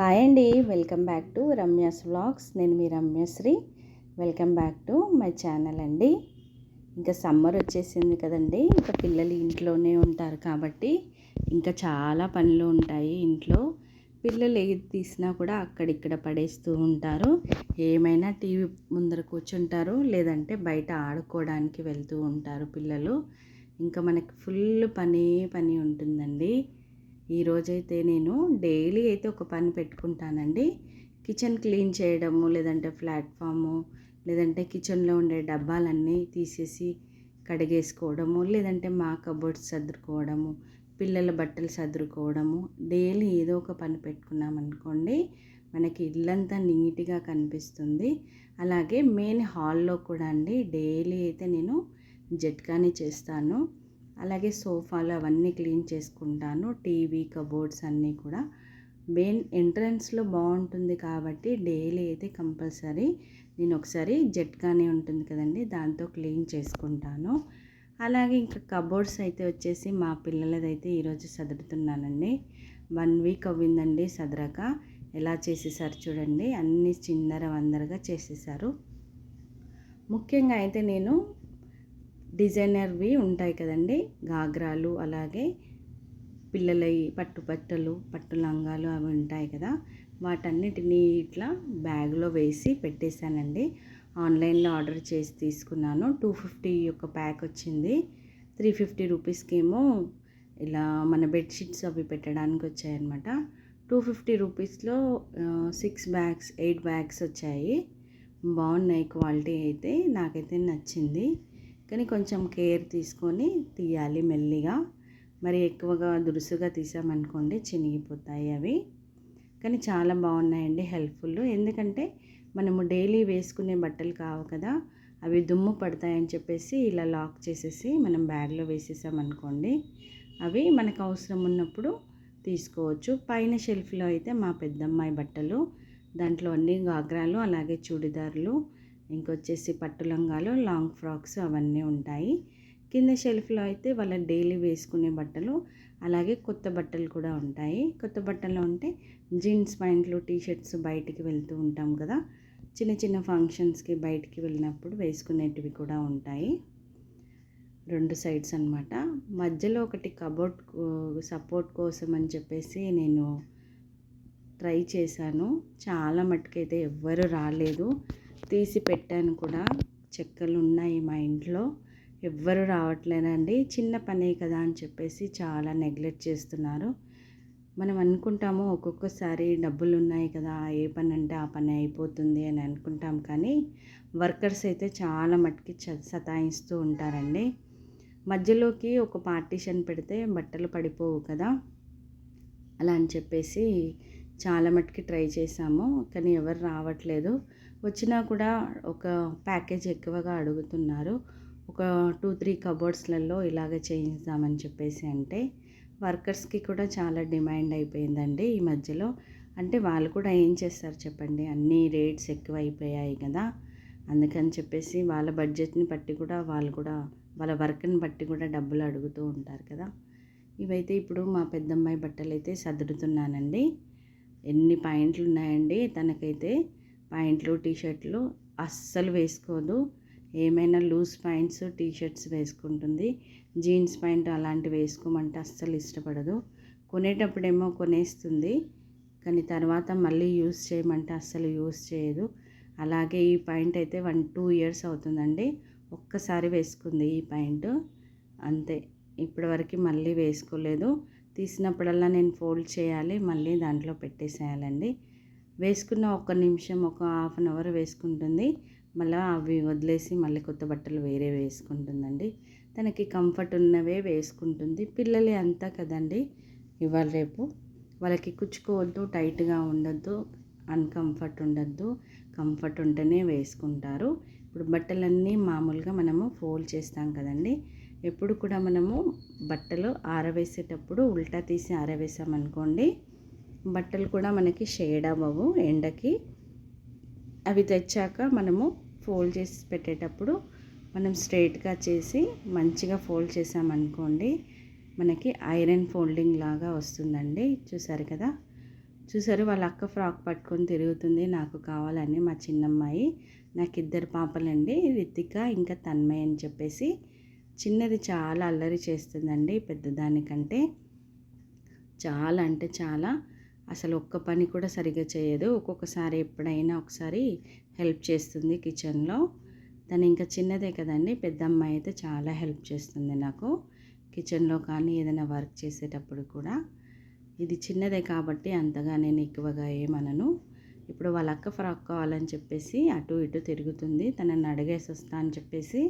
Hi అండి welcome back to Ramya's vlogs. నేను మీ Ramyasri. Welcome back to my channel అండి. ఇంకా సమ్మర్ వచ్చేసింది కదండి ఇంకా పిల్లలు ఇంట్లోనే ఉంటారు కాబట్టి ఇంకా చాలా పనులు ఉంటాయి ఇంట్లో. పిల్లలు ఏది తీసినా కూడా అక్కడిక్కడ పడేస్తూ ఉంటారు. ఏమైనా టీవీ ముందర కూర్చుంటారు లేదంటే బయట ఆడుకోవడానికి వెళ్తూ ఉంటారు పిల్లలు. ఇంకా మనకి ఫుల్ పని పని ఉంటుందండి. ఈరోజైతే నేను డైలీ అయితే ఒక పని పెట్టుకుంటానండి. కిచెన్ క్లీన్ చేయడము లేదంటే ప్లాట్ఫాము లేదంటే కిచెన్లో ఉండే డబ్బాలన్నీ తీసేసి కడిగేసుకోవడము లేదంటే మా కబోర్డ్స్ సర్దుకోవడము పిల్లల బట్టలు సర్దుకోవడము డైలీ ఏదో ఒక పని పెట్టుకున్నామనుకోండి మనకి ఇల్లంతా నీట్గా కనిపిస్తుంది. అలాగే మెయిన్ హాల్లో కూడా అండి డైలీ అయితే నేను జట్కాని చేస్తాను. అలాగే సోఫాలు అవన్నీ క్లీన్ చేసుకుంటాను. టీవీ కబోర్డ్స్ అన్నీ కూడా. మెయిన్ ఎంట్రన్స్లో బాగుంటుంది కాబట్టి డైలీ అయితే కంపల్సరీ నేను ఒకసారి జట్కానే ఉంటుంది కదండి దాంతో క్లీన్ చేసుకుంటాను. అలాగే ఇంకా కబోర్డ్స్ అయితే వచ్చేసి మా పిల్లలదైతే ఈరోజు సదురుతున్నానండి. One week అవ్విందండి సదరక. ఎలా చేసేసారు చూడండి. అన్నీ చిందర వందరగా చేసేసారు. ముఖ్యంగా అయితే నేను డిజైనర్వి ఉంటాయి కదండి. గాగ్రాలు అలాగే పిల్లలవి పట్టు బట్టలు పట్టు లంగాలు అవి ఉంటాయి కదా. వాటన్నిటినీ ఇట్లా బ్యాగ్లో వేసి పెట్టేశానండి. ఆన్లైన్లో ఆర్డర్ చేసి తీసుకున్నాను. టూ ఫిఫ్టీ యొక్క ప్యాక్ వచ్చింది. త్రీ ఫిఫ్టీ రూపీస్కి ఏమో ఇలా మన బెడ్షీట్స్ అవి పెట్టడానికి వచ్చాయన్నమాట. టూ ఫిఫ్టీ రూపీస్లో సిక్స్ బ్యాగ్స్ ఎయిట్ బ్యాగ్స్ వచ్చాయి. బాగున్నాయి క్వాలిటీ అయితే నాకైతే నచ్చింది. కానీ కొంచెం కేర్ తీసుకొని తీయాలి మెల్లిగా. మరి ఎక్కువగా దురుసుగా తీసామనుకోండి చినిగిపోతాయి అవి. కానీ చాలా బాగున్నాయండి హెల్ప్ఫుల్. ఎందుకంటే మనము డైలీ వేసుకునే బట్టలు కావు కదా అవి దుమ్ము పడతాయని చెప్పేసి ఇలా లాక్ చేసేసి మనం బ్యాగ్లో వేసేసామనుకోండి అవి మనకు అవసరం ఉన్నప్పుడు తీసుకోవచ్చు. పైన షెల్ఫ్లో అయితే మా పెద్దమ్మాయి బట్టలు దాంట్లో అన్ని గాగ్రాలు అలాగే చూడిదార్లు ఇంకొచ్చేసి పట్టు లంగాలు లాంగ్ ఫ్రాక్స్ అవన్నీ ఉంటాయి. కింద షెల్ఫ్లో అయితే వాళ్ళ డైలీ వేసుకునే బట్టలు అలాగే కొత్త బట్టలు కూడా ఉంటాయి. కొత్త బట్టలు ఉంటే జీన్స్ ప్యాంట్లు టీషర్ట్స్ బయటికి వెళ్తూ ఉంటాం కదా. చిన్న చిన్న ఫంక్షన్స్కి బయటికి వెళ్ళినప్పుడు వేసుకునేటివి కూడా ఉంటాయి. రెండు సైడ్స్ అనమాట మధ్యలో ఒకటి కబోర్డ్ సపోర్ట్ కోసం అని చెప్పేసి నేను ట్రై చేశాను. చాలా మట్టుకైతే ఎవ్వరు రాలేదు. తీసి పెట్టాను కూడా. చెక్కలు ఉన్నాయి మా ఇంట్లో. ఎవ్వరు రావట్లేదండి. చిన్న పనే కదా అని చెప్పేసి చాలా నెగ్లెక్ట్ చేస్తున్నారు. మనం అనుకుంటాము ఒక్కొక్కసారి డబ్బులు ఉన్నాయి కదా ఏ పని అంటే ఆ పని అయిపోతుంది అని అనుకుంటాం కానీ వర్కర్స్ అయితే చాలా మట్టుకి సతాయిస్తూ ఉంటారండి. మధ్యలోకి ఒక పార్టీషన్ పెడితే బట్టలు పడిపోవు కదా అలా అని చెప్పేసి చాలా మట్టుకి ట్రై చేశాము కానీ ఎవరు రావట్లేదు. వచ్చినా కూడా ఒక ప్యాకేజ్ ఎక్కువగా అడుగుతున్నారు. ఒక టూ త్రీ కబోర్డ్స్లలో ఇలాగ చేయిద్దామని చెప్పేసి అంటే వర్కర్స్కి కూడా చాలా డిమాండ్ అయిపోయిందండి ఈ మధ్యలో. అంటే వాళ్ళు కూడా ఏం చేస్తారు చెప్పండి అన్ని రేట్స్ ఎక్కువ అయిపోయాయి కదా. అందుకని చెప్పేసి వాళ్ళ బడ్జెట్ని బట్టి కూడా వాళ్ళు కూడా వాళ్ళ వర్క్ని బట్టి కూడా డబ్బులు అడుగుతూ ఉంటారు కదా. ఇవైతే ఇప్పుడు మా పెద్దమ్మాయి బట్టలు అయితే సర్దుతున్నానండి ఎన్ని పాయింట్లు ఉన్నాయండి? తనకైతే పాయింట్లు టీషర్ట్లు అస్సలు వేసుకోదు. ఏమైనా లూజ్ పాయింట్స్ టీషర్ట్స్ వేసుకుంటుంది. జీన్స్ పాయింట్ అలాంటివి వేసుకోమంటే అస్సలు ఇష్టపడదు. కొనేటప్పుడేమో కొనేస్తుంది. కానీ తర్వాత మళ్ళీ యూస్ చేయమంటే అస్సలు యూస్ చేయదు. అలాగే ఈ పాయింట్ అయితే వన్ టూ ఇయర్స్ అవుతుందండి. ఒక్కసారి వేసుకుంది ఈ పాయింట్. అంతే. ఇప్పటివరకు మళ్ళీ వేసుకోలేదు. తీసినప్పుడల్లా నేను ఫోల్డ్ చేయాలి మళ్ళీ దాంట్లో పెట్టేసేయాలండి. వేసుకున్న ఒక నిమిషం ఒక హాఫ్ అన్ అవర్ వేసుకుంటుంది. మళ్ళీ అవి వదిలేసి మళ్ళీ కొత్త బట్టలు వేరే వేసుకుంటుందండి. తనకి కంఫర్ట్ ఉన్నవే వేసుకుంటుంది. పిల్లలే అంతా కదండి ఇవాళ రేపు వాళ్ళకి కుచ్చుకోవద్దు టైట్గా ఉండొద్దు అన్కంఫర్ట్ ఉండొద్దు. కంఫర్ట్ ఉంటేనే వేసుకుంటారు. ఇప్పుడు బట్టలన్నీ మామూలుగా మనము ఫోల్డ్ చేస్తాం కదండి. ఎప్పుడు కూడా మనము బట్టలు ఆరవేసేటప్పుడు ఉల్టా తీసి ఆరవేసామనుకోండి బట్టలు కూడా మనకి షేడ్ అవ్వవు ఎండకి. అవి తెచ్చాక మనము ఫోల్డ్ చేసి పెట్టేటప్పుడు మనం స్ట్రైట్గా చేసి మంచిగా ఫోల్డ్ చేసామనుకోండి మనకి ఐరన్ ఫోల్డింగ్ లాగా వస్తుందండి. చూసారు కదా? చూసారు వాళ్ళ అక్క ఫ్రాక్ పట్టుకొని తిరుగుతుంది నాకు కావాలని మా చిన్నమ్మాయి. నాకు ఇద్దరు పాపలండి రితిక ఇంకా తన్మయ్ అని చెప్పేసి చిన్నది చాలా అల్లరి చేస్తుందండి పెద్దదానికంటే. చాలా అంటే చాలా. అసలు ఒక్క పని కూడా సరిగ్గా చేయదు. ఒక్కొక్కసారి ఎప్పుడైనా ఒకసారి హెల్ప్ చేస్తుంది కిచెన్లో. తను ఇంకా చిన్నదే కదండి. పెద్ద అమ్మాయి అయితే చాలా హెల్ప్ చేస్తుంది నాకు. కిచెన్లో కానీ ఏదైనా వర్క్ చేసేటప్పుడు కూడా. ఇది చిన్నదే కాబట్టి అంతగా నేను ఎక్కువగా ఏమనను. ఇప్పుడు వాళ్ళ అక్క ఫ్రాక్ కావాలని చెప్పేసి అటు ఇటు తిరుగుతుంది. తనని అడిగేసి వస్తా అని చెప్పేసి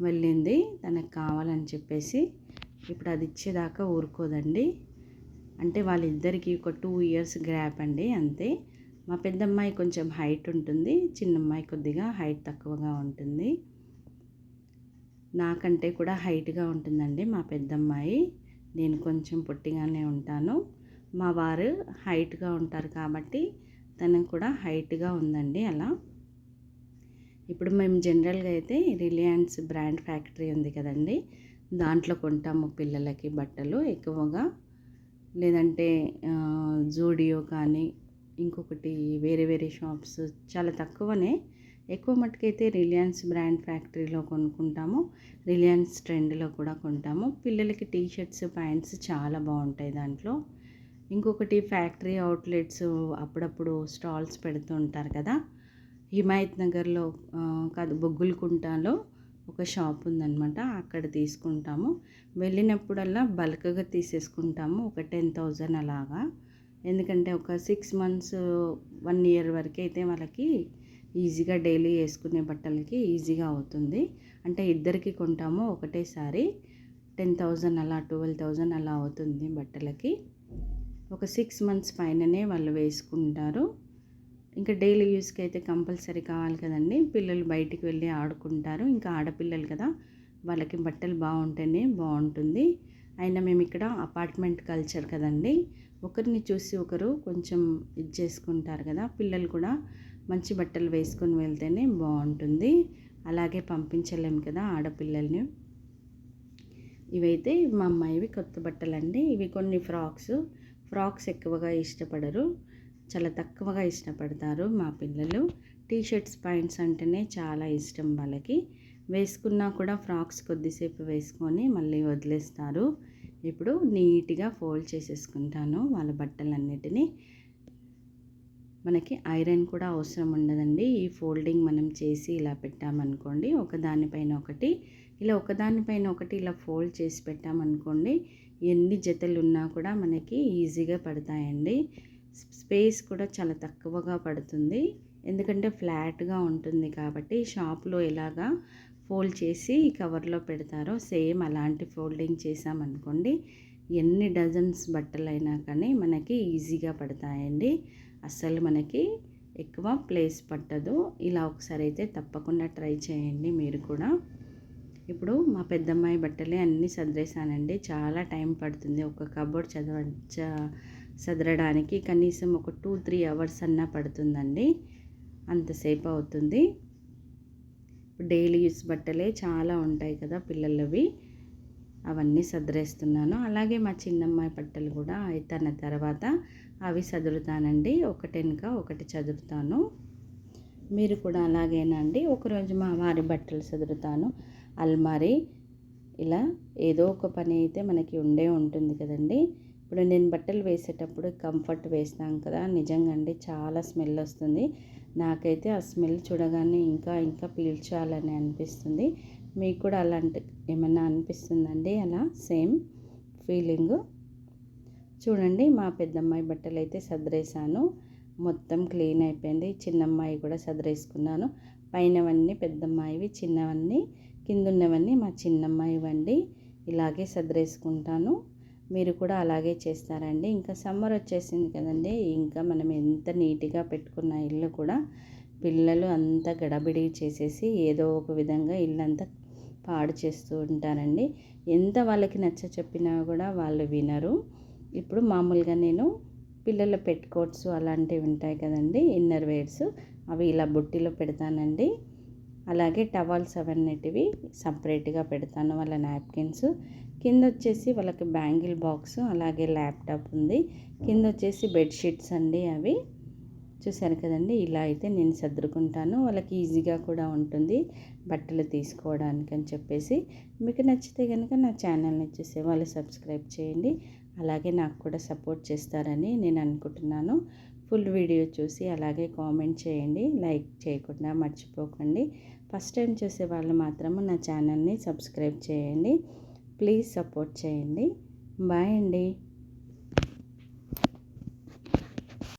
వెళ్ళింది. తనకు కావాలని చెప్పేసి ఇప్పుడు అది ఇచ్చేదాకా ఊరుకోదండి. అంటే వాళ్ళిద్దరికి ఒక టూ ఇయర్స్ గ్యాప్ అండి అంతే. మా పెద్దమ్మాయి కొంచెం హైట్ ఉంటుంది చిన్నమ్మాయి కొద్దిగా హైట్ తక్కువగా ఉంటుంది. నాకంటే కూడా హైట్గా ఉంటుందండి మా పెద్దమ్మాయి. నేను కొంచెం పొట్టిగానే ఉంటాను. మా వారు హైట్గా ఉంటారు కాబట్టి తను కూడా హైట్గా ఉందండి అలా. ఇప్పుడు మేము జనరల్గా అయితే రిలయన్స్ బ్రాండ్ ఫ్యాక్టరీ ఉంది కదండి. దాంట్లో కొంటాము పిల్లలకి బట్టలు ఎక్కువగా. లేదంటే జూడియో కానీ ఇంకొకటి వేరే వేరే షాప్స్ చాలా తక్కువనే. ఎక్కువ మట్టుకైతే రిలయన్స్ బ్రాండ్ ఫ్యాక్టరీలో కొనుక్కుంటాము. రిలయన్స్ ట్రెండ్లో కూడా కొంటాము. పిల్లలకి టీ షర్ట్స్ ప్యాంట్స్ చాలా బాగుంటాయి దాంట్లో. ఇంకొకటి ఫ్యాక్టరీ అవుట్లెట్స్ అప్పుడప్పుడు స్టాల్స్ పెడుతూ ఉంటారు కదా. హిమాయత్ నగర్లో కాదు బొగ్గులకుంటాలో ఒక షాప్ ఉందన్నమాట అక్కడ తీసుకుంటాము. వెళ్ళినప్పుడల్లా బల్క్గా తీసేసుకుంటాము. ఒక టెన్ థౌజండ్ అలాగా. ఎందుకంటే ఒక సిక్స్ మంత్స్ వన్ ఇయర్ వరకు అయితే వాళ్ళకి ఈజీగా డైలీ వేసుకునే బట్టలకి ఈజీగా అవుతుంది. అంటే ఇద్దరికి కొంటాము ఒకటేసారి. టెన్ థౌజండ్ అలా ట్వెల్వ్ థౌజండ్ అలా అవుతుంది బట్టలకి. ఒక సిక్స్ మంత్స్ పైననే వాళ్ళు వేసుకుంటారు. ఇంకా డైలీ యూస్కి అయితే కంపల్సరీ కావాలి కదండి. పిల్లలు బయటికి వెళ్ళి ఆడుకుంటారు. ఇంకా ఆడపిల్లలు కదా వాళ్ళకి బట్టలు బాగుంటేనే బాగుంటుంది. అయినా మేము ఇక్కడ అపార్ట్మెంట్ కల్చర్ కదండి ఒకరిని చూసి ఒకరు కొంచెం ఇది చేసుకుంటారు కదా పిల్లలు కూడా మంచి బట్టలు వేసుకొని వెళ్తేనే బాగుంటుంది. అలాగే పంపించలేము కదా ఆడపిల్లల్ని. ఇవైతే మా అమ్మాయివి కొత్త బట్టలు అండి ఇవి కొన్ని ఫ్రాక్స్. ఫ్రాక్స్ ఎక్కువగా ఇష్టపడరు. చాలా తక్కువగా ఇష్టపడతారు మా పిల్లలు. టీ షర్ట్స్ పాయింట్స్ అంటేనే చాలా ఇష్టం వాళ్ళకి. వేసుకున్నా కూడా ఫ్రాక్స్ కొద్దిసేపు వేసుకొని మళ్ళీ వదిలేస్తారు. ఇప్పుడు నీట్గా ఫోల్డ్ చేసేసుకుంటాను వాళ్ళ బట్టలన్నిటినీ. మనకి ఐరన్ కూడా అవసరం ఉండదండి. ఈ ఫోల్డింగ్ మనం చేసి ఇలా పెట్టామనుకోండి ఒకదానిపైన ఒకటి ఇలా ఒకదానిపైన ఒకటి ఇలా ఫోల్డ్ చేసి పెట్టామనుకోండి ఎన్ని జతలు ఉన్నా కూడా మనకి ఈజీగా పడతాయండి. స్పేస్ కూడా చాలా తక్కువగా పడుతుంది. ఎందుకంటే ఫ్లాట్గా ఉంటుంది కాబట్టి షాప్లో ఎలాగా ఫోల్డ్ చేసి కవర్లో పెడతారో సేమ్ అలాంటి ఫోల్డింగ్ చేసామనుకోండి ఎన్ని డజన్స్ బట్టలైనా కానీ మనకి ఈజీగా పడతాయండి. అస్సలు మనకి ఎక్కువ ప్లేస్ పట్టదు. ఇలా ఒకసారి అయితే తప్పకుండా ట్రై చేయండి మీరు కూడా. ఇప్పుడు మా పెద్దమ్మాయి బట్టలే అన్నీ సర్దేశానండి. చాలా టైం పడుతుంది. ఒక కబోర్డ్ చదవచ్చ సదరడానికి కనీసం ఒక టూ త్రీ అవర్స్ అన్నా పడుతుందండి. అంతసేపు అవుతుంది. డైలీ యూస్ బట్టలే చాలా ఉంటాయి కదా పిల్లలవి. అవన్నీ సదరేస్తున్నాను. అలాగే మా చిన్నమ్మాయి బట్టలు కూడా అయితన్న తర్వాత అవి చదువుతానండి ఒకటెనక ఒకటి చదువుతాను మీరు కూడా అలాగేనా అండి? ఒకరోజు మా వారి బట్టలు చదురుతాను అల్మారీ ఇలా ఏదో ఒక పని అయితే మనకి ఉండే ఉంటుంది కదండి. ఇప్పుడు నేను బట్టలు వేసేటప్పుడు కంఫర్ట్ వేసినాం కదా నిజంగా అండి చాలా స్మెల్ వస్తుంది. నాకైతే ఆ స్మెల్ చూడగానే ఇంకా ఇంకా పీల్చాలని అనిపిస్తుంది. మీకు కూడా అలాంటి ఏమైనా అనిపిస్తుందండి అలా? Same feeling. చూడండి మా పెద్దమ్మాయి బట్టలు అయితే సదరేసాను మొత్తం క్లీన్ అయిపోయింది. చిన్నమ్మాయి కూడా సదరేసుకున్నాను. పైనవన్నీ పెద్దమ్మాయివి చిన్నవన్నీ కింద ఉన్నవన్నీ మా చిన్నమ్మాయి వండి ఇలాగే సదరేసుకుంటాను. మీరు కూడా అలాగే చేస్తారండి. ఇంకా సమ్మర్ వచ్చేసింది కదండి. ఇంకా మనం ఎంత నీట్గా పెట్టుకున్న ఇల్లు కూడా పిల్లలు అంతా గడబిడి చేసేసి ఏదో ఒక విధంగా ఇల్లంతా పాడు చేస్తూ ఉంటారండి. ఎంత వాళ్ళకి నచ్చ చెప్పినా కూడా వాళ్ళు వినరు. ఇప్పుడు మామూలుగా నేను పిల్లల పెట్టుకోట్స్ అలాంటివి ఉంటాయి కదండి. ఇన్నర్ వేర్స్ అవి ఇలా బుట్టిలో పెడతానండి. అలాగే టవల్స్ అవన్నిటివి సపరేట్గా పెడతాను వాళ్ళ నాప్కిన్స్. కింద వచ్చేసి వాళ్ళకి బ్యాంగిల్ బాక్స్ అలాగే ల్యాప్టాప్ ఉంది. కింద వచ్చేసి బెడ్షీట్స్ అండి అవి. చూసారు కదండి ఇలా అయితే నేను సర్దుకుంటాను. వాళ్ళకి ఈజీగా కూడా ఉంటుంది బట్టలు తీసుకోవడానికి అని చెప్పేసి. మీకు నచ్చితే కనుక నా ఛానల్ని వచ్చేసి వాళ్ళు సబ్స్క్రైబ్ చేయండి. అలాగే నాకు కూడా సపోర్ట్ చేస్తారని నేను అనుకుంటున్నాను. ఫుల్ వీడియో చూసి అలాగే కామెంట్ చేయండి. లైక్ చేయకుండా మర్చిపోకండి. ఫస్ట్ టైం చూసే వాళ్ళు మాత్రము నా ఛానల్ని సబ్స్క్రైబ్ చేయండి. ప్లీజ్ సపోర్ట్ చేయండి. బాయ్ అండి.